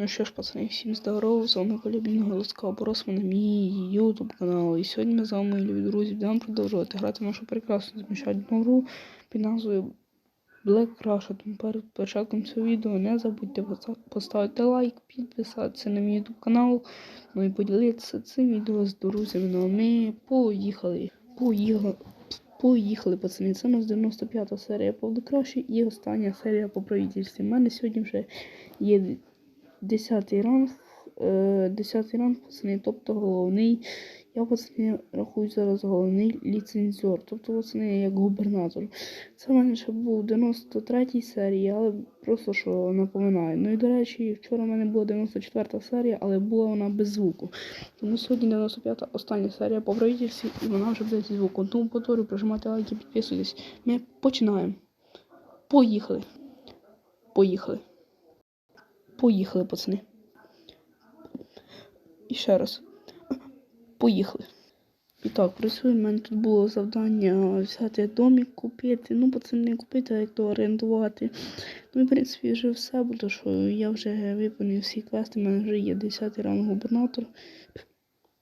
Ну що ж, пацани, всім здорово, з вами Колябінго Ласкава Поросма на мій ютуб канал. І сьогодні ми з вами, любі друзі, будемо продовжувати грати в нашу прекрасну заміщальну гру під назвою Black Russia. Тому перед початком цього відео не забудьте поставити лайк, підписатися на мій ютуб канал, ну і поділитися цим відео з друзями. Ну а ми поїхали. Поїхали. Поїхали, пацани. Це у нас 95-та серія по Black Russia і остання серія по правительстві. У мене сьогодні вже є 10 ранг, е, 10 ранг, пацани, тобто головний. Я пацани рахую зараз головний ліцензор, тобто пацани як губернатор. Це в мене ще був у 93 серії, але просто що напоминаю. Ну і до речі, вчора в мене була 94-та серія, але була вона без звуку. Тому сьогодні 95-та остання серія по правительстві, і вона вже буде зі звуком. Тому повторюю, прожимайте лайки, підписуйтесь. Ми починаємо. Поїхали. Поїхали. Поїхали, пацани. І ще раз. Поїхали. І так, працюємо. У мене тут було завдання взяти домик, купити. Ну, пацани, купити, а як то орендувати. Ну в принципі вже все, бо то що я вже виповнив всі квести, у мене вже є 10 ранг губернатор.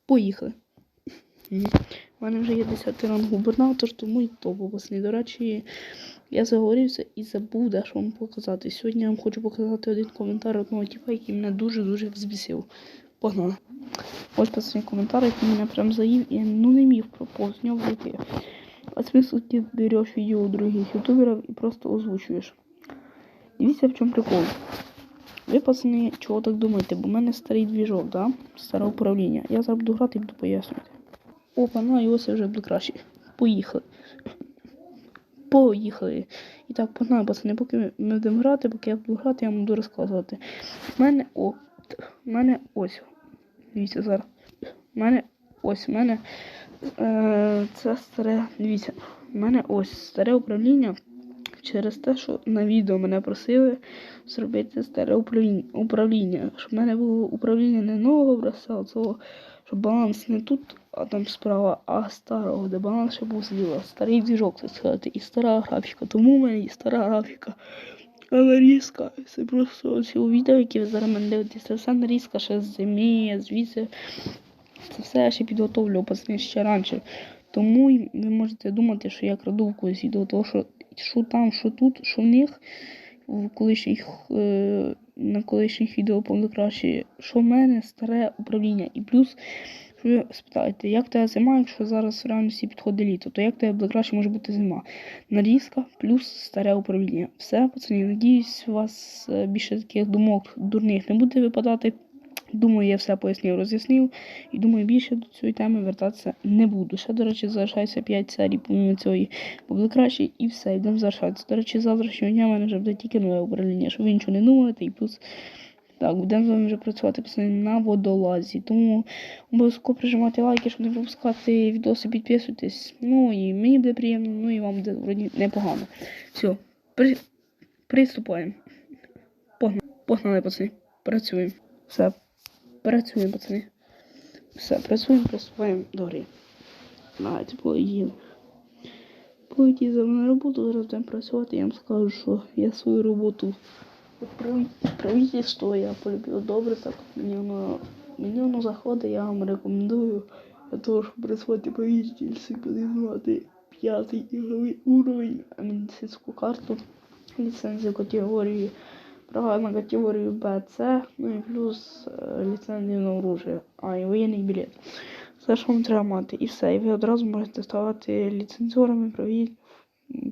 Поїхали. У мене вже є 10 ранг губернатор, тому і то, пацани, до речі, я заговорився і забув дещо вам показати. Сьогодні я вам хочу показати один коментар одного типа, який мене дуже-дуже взбісив. Погнали. Ось пацани коментар, який мене прям заїв, і я ну не міг про повз нього зайти. А смисл ти береш відео других ютуберів і просто озвучуєш. Дивіться, в чому прикол. Ви, пацани, чого так думаєте? Бо в мене старий двіжок, да? Старе управління. Я зараз буду грати і буду пояснювати. Опа, ну і ось вже буду краще. Поїхали. Поїхали. І так, погнали, пацани, поки ми будемо грати, поки я буду грати, я вам буду розказувати. У мене о, в мене ось. Дивіться зараз. У мене ось у мене е, це старе. Дивіться, у мене ось старе управління. Через те, що на відео мене просили зробити старе управління, управління. Щоб в мене було управління не нового образця, а цього, щоб баланс не тут, а там справа, а старого, де баланс ще був зліва. Старий двіжок, так сказати, і стара графіка. Тому в мене і стара графіка. А нарізка. Це просто ці відео, які ви зараз мене дивитесь, це все нарізка ще з зими, звідси. Це все я ще підготовлю пацани ще раніше. Тому ви можете думати, що я краду в когось відео, тому що що там, що тут, що в них в колишніх, е, на колишніх відео повно краще, що в мене старе управління. І плюс, що ви спитаєте, як тебе зима, якщо зараз в реальності підходить літо, то як тебе краще може бути зима? Нарізка плюс старе управління. Все, пацани, надіюсь, у вас е, більше таких думок дурних не буде випадати. Думаю, я все пояснив, роз'яснив. І думаю, більше до цієї теми вертатися не буду. Ще, до речі, залишається 5 серій, помимо цієї були краще, і все, йдемо завершатися. До речі, завтрашнього дня в мене вже буде тільки нове управління, щоб ви нічого не думаєте, і плюс. Так, будемо з вами вже працювати пацани, на водолазі. Тому обов'язково прижимати лайки, щоб не пропускати відоси, підписуйтесь. Ну і мені буде приємно, ну і вам буде вроді непогано. Все, при... приступаємо. Погнали, пацани. Працюємо. Все. Працюємо, пацани. Все, працюємо, приступаємо до гри. Давайте поїдемо. За на роботу, зараз будемо працювати, я вам скажу, що я свою роботу правительство я полюбив добре, так мені воно, мені воно заходить, я вам рекомендую для того, щоб присвоїти правительстві, підіймати п'ятий ігровий уровень, медицинську карту, ліцензію категорії, права на категорію БЦ, ну і плюс е, ліцензію на оружие, а і воєнний білет. Все, що вам треба мати, і все. І ви одразу можете ставати ліцензорами праві...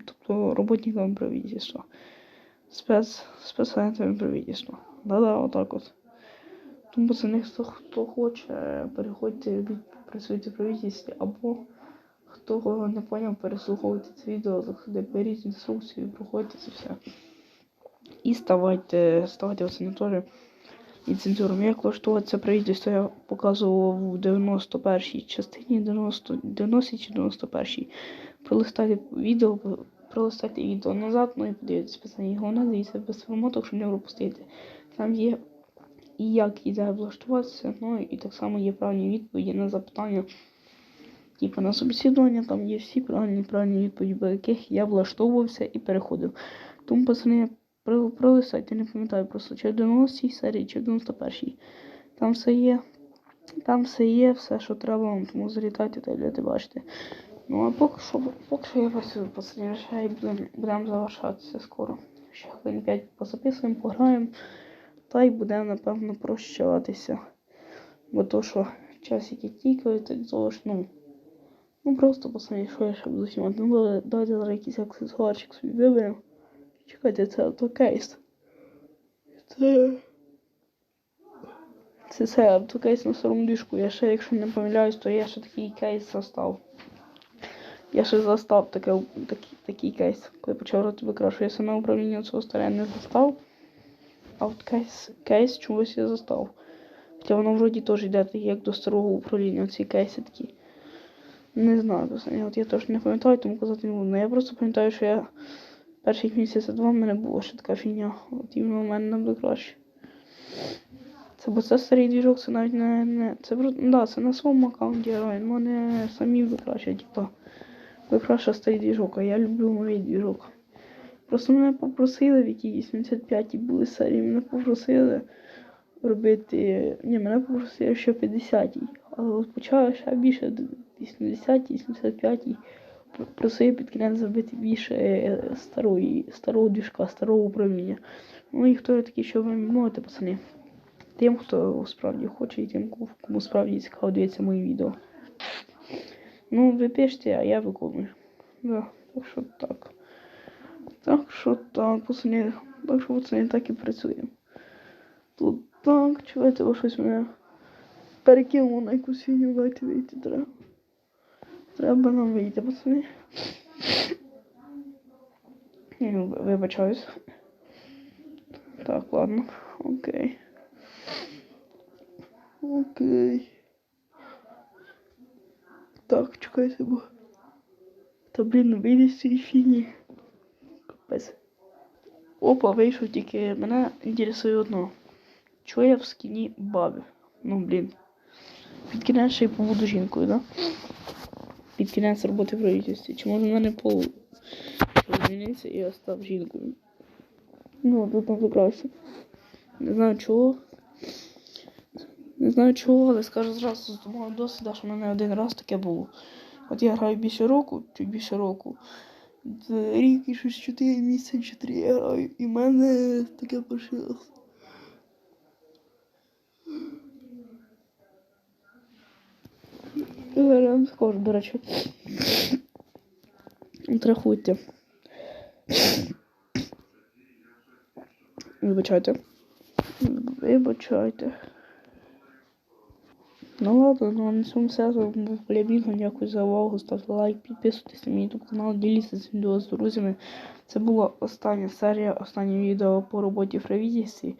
тобто роботниками правительства. Спец... спецагентами правительства. Да-да, отак от. Тому пацани, хто, хто хоче, переходьте, робіть, працюйте в правительстві, або хто не поняв, переслуховуйте це відео, заходи, беріть інструкцію, проходьте це все. І ставайте, ставайте пацани теж ліцензором. Як влаштуватися правительство, я показував у 91-й частині, 90, 90 чи 91-й. Пролистайте відео, пролистайте відео назад, ну і подивіться пацани. Головне дивіться без промоток, щоб не пропустити. Там є і як іде влаштуватися, ну і так само є правильні відповіді на запитання. Типу на собеседування там є всі правильні правильні відповіді, по яких я влаштовувався і переходив. Тому, пацани, пролистайте, не пам'ятаю просто, чи в 90-й серії, чи в 91 Там все є. Там все є, все, що треба вам, тому залітайте та будете бачити. Ну а поки що, поки що я пацанів, ще й будемо будем завершатися скоро. Ще хвилин 5 позаписуємо, пограємо, та й будемо, напевно, прощатися. Бо то, що часики тікають, так то ж, ну. Ну просто пацани, що я ще буду знімати. Ну давай- давайте зараз якийсь аксесуарчик собі виберемо. Чекайте, це автокейс. Це. Це це автокейс на старому дишку. Я ще, якщо не помиляюсь, то я ще такий кейс застав. Я ще застав таке, такий, такий кейс, коли почав грати викрашу. Я саме управління цього старе не застав. А от кейс, кейс чогось я застав. Хоча воно вроді теж йде як до старого управління, ці кейси такі. Не знаю, от я теж не пам'ятаю, тому казати не буду. Ну, я просто пам'ятаю, що я перших місяців два в мене була ще така фігня. От іменно в мене набуде краще. Це бо це старий двіжок, це навіть не. не це. Да, це на своєму аккаунті граю, але не самі викраща, типа. Викраща старий двіжок, а я люблю новий двіжок. Просто мене попросили в якійсь 75-й були серії, мене попросили робити. Ні, мене попросили ще 50-й. Але от почали ще більше 80-й, 75-й. Просив під кінець зробити більше е, старої, старого двіжка, старого управління. Ну і хто я такий, що ви можете, пацани? Тим, хто справді хоче, і тим, кому- справді цікаво дивитися мої відео. Ну, ви пишете, а я виконую. Да, так що так. Так що так, пацани, так що пацани так і працюємо. Тут так, чувайте, щось мене перекинуло на якусь фігню, давайте вийти треба. Треба нам вийти, пацани. Вибачаюсь. Так, ладно. Окей. Окей. Так, чекайте, бо. Та блін, вийди з цієї фігні. Капець. Опа, вийшов тільки мене інтересує одно. Чого я в скіні баби? Ну блін. Під кінець ще й побуду жінкою, да? Під кінець роботи в правительстві. Чи може мене пол зміниться і я став жінкою? Ну, тут не краще. Не знаю чого. Не знаю чого, але скажу зразу з мого досвіду, що в мене один раз таке було. От я граю більше року, чуть більше року. Рік і щось 4 місяці, 4 я граю. І в мене таке пошилось. Зараз я до речі. От Рахуйте. Вибачайте. Вибачайте. Ну ладно, ну на цьому все. З вами. Дякую за увагу. Ставте лайк, підписуйтесь на мій YouTube канал, діліться цим відео з друзями. Це була остання серія, останнє відео по роботі в правительстві.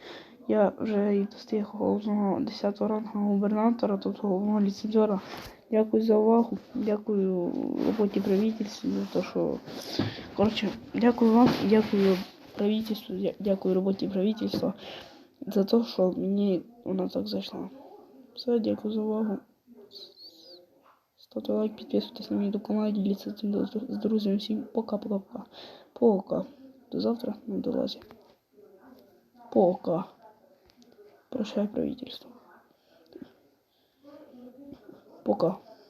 Я вже і достиг головного 10-го рангу губернатора, тобто головного ліцензора. Дякую за увагу. Дякую роботі правительстві за те, що. Коротше, дякую вам дякую правительству, дякую роботі правительства за те, що мені вона так зайшла. Все, дякую за увагу. Ставте лайк, підписуйтесь на мій канал, діліться цим з друзями. Всім пока-пока-пока. Пока. До завтра на дорозі. Пока. Прощай правительство. Пока.